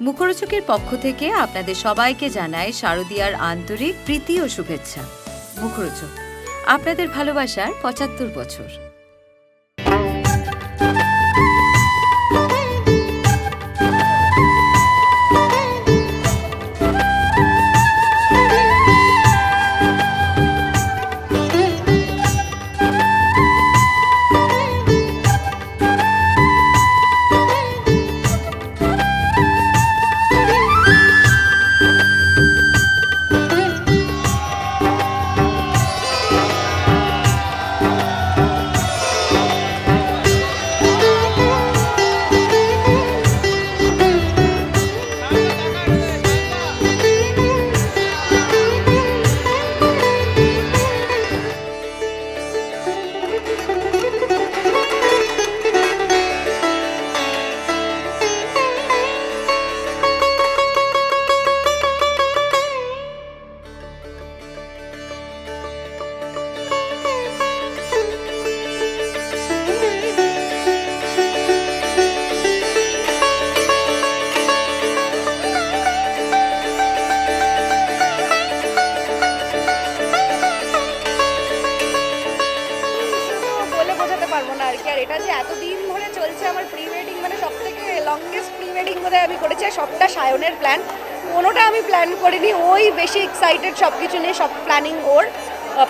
মুখরোচকের পক্ষ থেকে আপনাদের সবাইকে জানায় শারদীয়ার আন্তরিক প্রীতি ও শুভেচ্ছা। মুখরোচক, আপনাদের ভালোবাসার পঁচাত্তর বছর। আমি প্ল্যান করিনি, ওই বেশি এক্সাইটেড সব কিছু নিয়ে, সব প্ল্যানিং ওর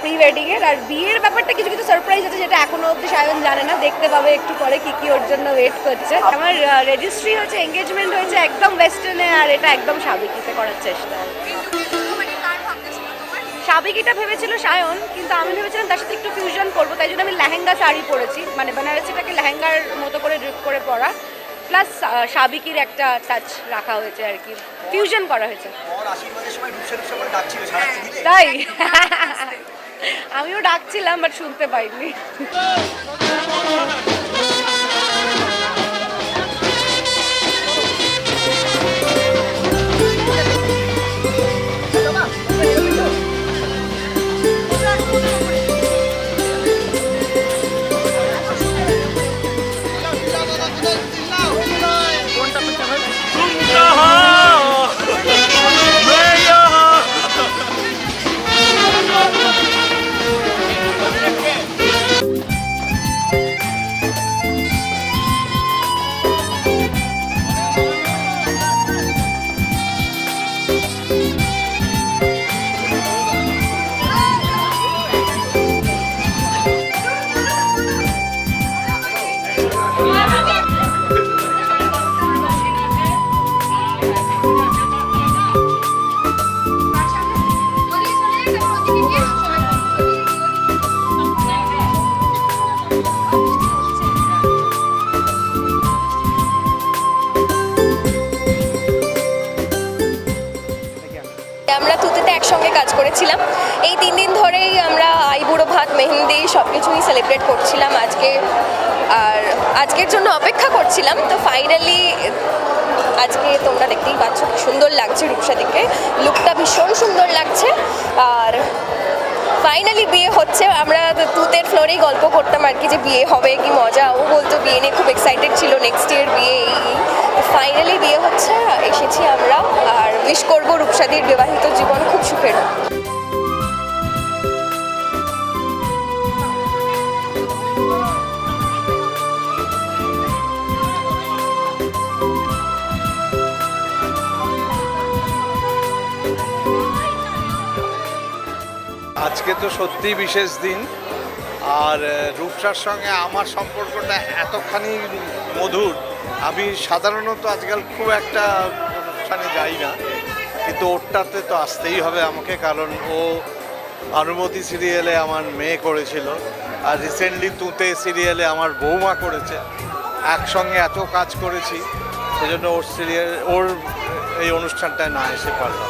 প্রি ওয়েডিংয়ের আর বিয়ের ব্যাপারটা কিছু কিছু সারপ্রাইজ আছে যেটা এখনও অবধি সায়ন জানে না। দেখতে পাবে একটু পরে কি কি ওর জন্য ওয়েট করছে। আমার রেজিস্ট্রি হচ্ছে এঙ্গেজমেন্ট হয়েছে একদম ওয়েস্টার্নে আর এটা একদম সাবেকিতে করার চেষ্টা। সাবেকিটা ভেবেছিল সায়ন, কিন্তু আমি ভেবেছিলাম তার সাথে একটু ফিউশন করব, তাই জন্য আমি লেহেঙ্গা শাড়ি পরেছি। মানে বেনারসিটাকে লেহেঙ্গার মতো করে ড্রিপ করে পরা। প্লাস সাবিকির একটা টাচ রাখা হয়েছে আর কি। ফিউশন করা হয়েছে। দিলে। তাই? আমিও ডাকছিলাম বাট শুনতে পাইনি। আমরা তুতিতে একসঙ্গে কাজ করেছিলাম। এই তিন দিন ধরেই আমরা আইবুড়ো ভাত, মেহেন্দি সব কিছুই সেলিব্রেট করছিলাম আজকে। আর আজকের জন্য অপেক্ষা করছিলাম। তো ফাইনালি আজকে তোমরা দেখতেই পাচ্ছ সুন্দর লাগছে রূপসাদিকে লুকটা ভীষণ সুন্দর লাগছে। আর ফাইনালি বিয়ে হচ্ছে। আমরা তুতের ফ্লোরেই গল্প করতাম আর কি যে বিয়ে হবে কি মজা। ও বলতো, বিয়ে নিয়ে খুব এক্সাইটেড ছিল নেক্সট ইয়ার বিয়ে এই ফাইনালি বিয়ে হচ্ছে, এসেছি আমরা, আর উইশ করব রূপসাদির বিবাহিত জীবন খুব সুখের। আজকে তো সত্যি বিশেষ দিন, আর রূপসার সঙ্গে আমার সম্পর্কটা এতখানি মধুর আমি সাধারণত আজকাল খুব একটা অনুষ্ঠানে যাই না, কিন্তু ওরটাতে তো আসতেই হবে আমাকে, কারণ ও ভানুমতি সিরিয়ালে আমার মেয়ে করেছিল আর রিসেন্টলি তুতে সিরিয়ালে আমার বৌমা করেছে। একসঙ্গে এত কাজ করেছি, সেজন্য ওর সিরিয়াল, ওর এই অনুষ্ঠানটায় না এসে পারলাম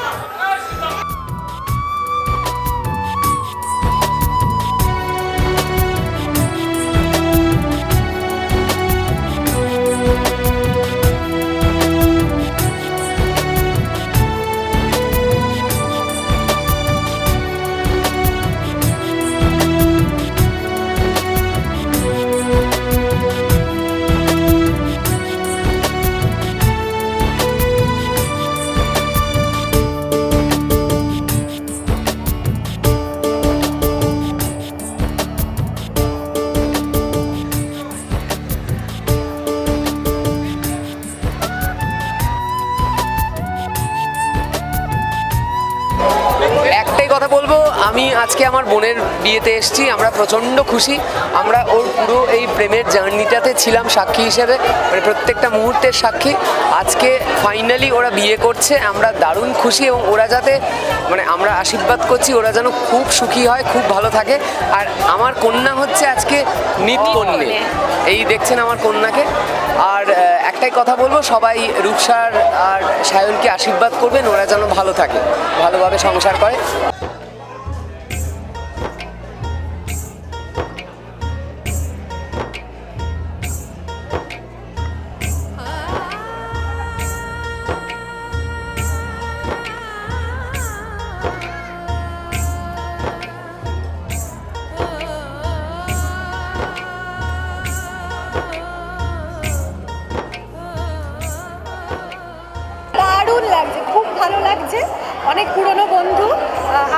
আজকে আমার বোনের বিয়েতে এসেছি আমরা প্রচণ্ড খুশি। আমরা ওর পুরো এই প্রেমের জার্নিটাতে ছিলাম সাক্ষী হিসেবে মানে প্রত্যেকটা মুহূর্তের সাক্ষী। আজকে ফাইনালি ওরা বিয়ে করছে আমরা দারুণ খুশি এবং ওরা যাতে মানে আমরা আশীর্বাদ করছি ওরা যেন খুব সুখী হয় খুব ভালো থাকে। আর আমার কন্যা হচ্ছে আজকে নিত কন্যে এই দেখছেন আমার কন্যাকে। আর একটাই কথা বলব সবাই রূপসার আর সায়নকে আশীর্বাদ করবেন ওরা যেন ভালো থাকে ভালোভাবে সংসার করে। অনেক পুরনো বন্ধু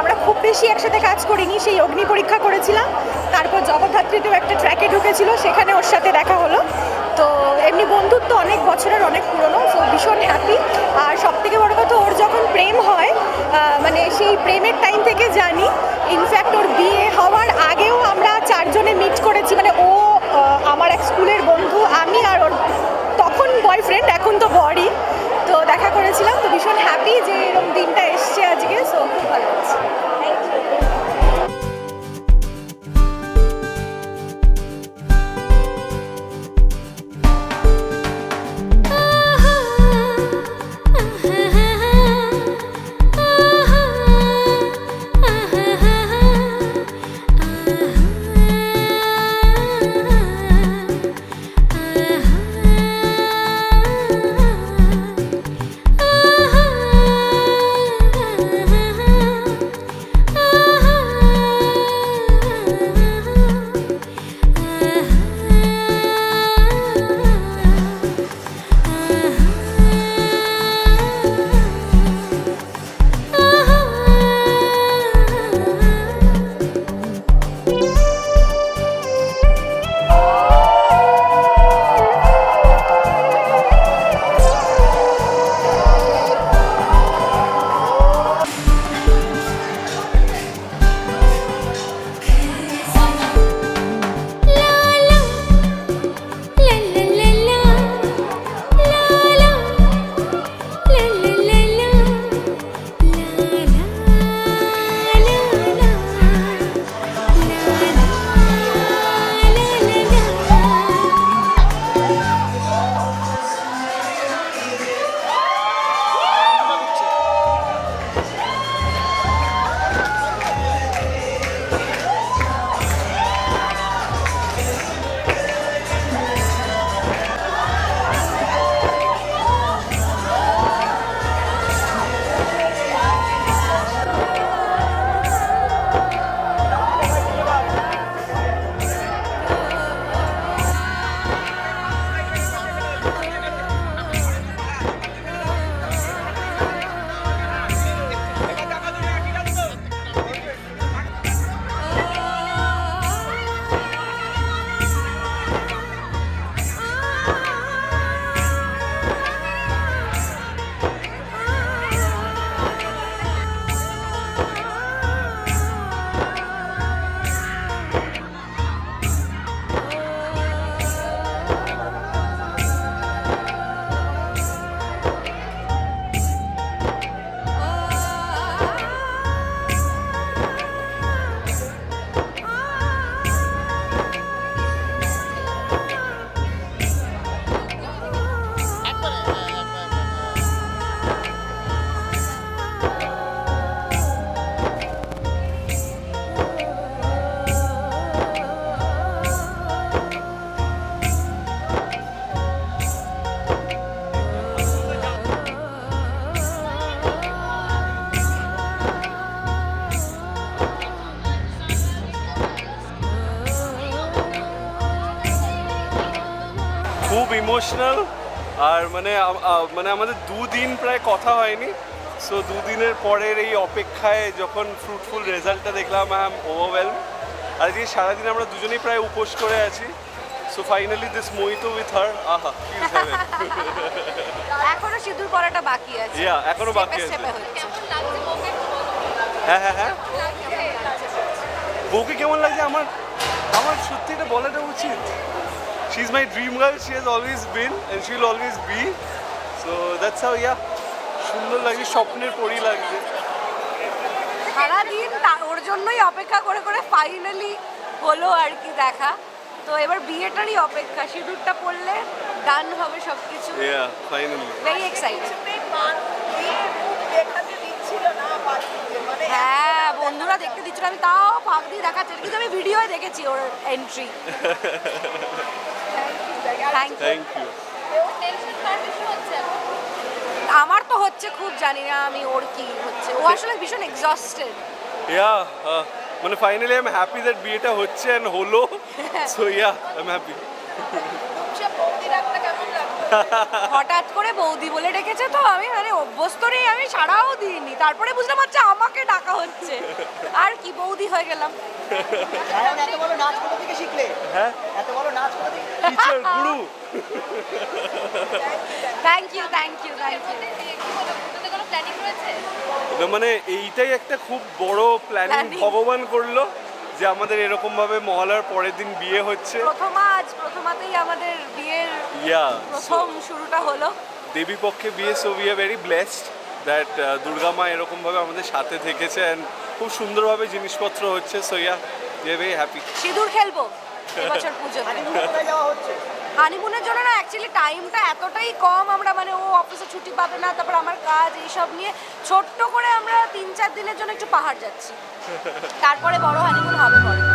আমরা খুব বেশি একসাথে কাজ করিনি, সেই অগ্নি পরীক্ষা করেছিলাম, তারপর জগদ্ধাত্রীতেও একটা ট্র্যাকে ঢুকেছিল, সেখানে ওর সাথে দেখা হলো। তো এমনি বন্ধুত্ব অনেক বছরের, অনেক পুরনো তো ভীষণ হ্যাপি আর সব থেকে বড় কথা, ওর যখন প্রেম হয় মানে সেই প্রেমের টাইম থেকে জানি ইনফ্যাক্ট ওর বিয়ে হওয়ার আগেও আমরা চারজনে মিট করেছি মানে ও আমার এক স্কুলের বন্ধু, আমি আর ওর তখন বয়ফ্রেন্ড এখন তো বরই। তো দেখা করেছিলাম, তো ভীষণ হ্যাপি যে এরকম দিনটা এসছে। খুব ইমোশনাল আর মানে মানে আমাদের দুদিন প্রায় কথা হয়নি। সো দুদিনের পরের এই অপেক্ষায় যখন ফ্রুটফুল রেজাল্টটা দেখলাম আই এম ওভারওয়েলম আর আজকে সারাদিন আমরা দুজনেই প্রায় উপোস করে আছি। So finally this Mohit with her আহা ফিল হেভেন এখনও সিঁদুর পরাটা বাকি আছে। Yeah, এখনও বাকি আছে। হ্যাঁ হ্যাঁ হ্যাঁ। বউকে কেমন লাগছে? আমার আমার সত্যি এটা বলাটা উচিত। My dream girl she has always been and she will always be so that's how yeah সুন্দর লাগছে স্বপ্নের পরই লাগছে। সারাদিন ওর জন্যই অপেক্ষা করে করে ফাইনালি হলো আর কি দেখা। তো এবার বিয়েটারই অপেক্ষা। সিঁদুরটা পড়লে ডান হবে সব কিছু ইয়া ফাইনালি ভেরি এক্সাইটেড হ্যাঁ বন্ধুরা দেখতে দিচ্ছিল। আমি তাও ফাঁক দিয়ে দেখাচ্ছি কিন্তু আমি ভিডিওয়ে দেখেছি ওর entry thank you thank you আমার তো হচ্ছে খুব জানি না আমি ওর কি হচ্ছে। ও আসলে ভীষণ এক্সস্টেড ইয়া মানে finally I am happy that বিয়েটা হচ্ছে এন্ড হলো। So yeah I am happy হঠাৎ করে বৌদি বলে ডেকেছে তো আমি মানে অভ্যস্ত নেই আমি সারাও দিইনি। তারপরে বুঝলাম হচ্ছে আমাকে ডাকা হচ্ছে। আর কি বৌদি হয়ে গেলাম। এত বড় নাচ কোথা থেকে শিখলে? হ্যাঁ? এত বড় নাচ কোথা থেকে teacher Guru. Thank you thank you thank you মানে এইটাই একটা খুব বড় প্ল্যানিং ভগবান করল। যে আমাদের এরকম ভাবে মহলার পরের দিন বিয়ে হচ্ছে। প্রথমা আজ প্রথমাতেই আমাদের বিয়ের ইয়া প্রথম শুরুটা হলো। দেবী পক্ষে বিয়ে so we are very blessed that Durga মা এরকমভাবে আমাদের সাথে থেকেছে অ্যান্ড খুব সুন্দরভাবে জিনিসপত্র হচ্ছে সো ইয়া ভেরি হ্যাপি সিঁদুর খেলব এবছর পুজোতে। যাওয়া হচ্ছে? হানিমুনের জন্য না অ্যাকচুয়ালি টাইমটা এতটাই কম আমরা মানে ও অফিসে ছুটি পাবে না, তারপর আমার কাজ এইসব নিয়ে ছোট্ট করে আমরা তিন চার দিনের জন্য একটু পাহাড় যাচ্ছি। তারপরে বড় হানিমুন হবে পরে।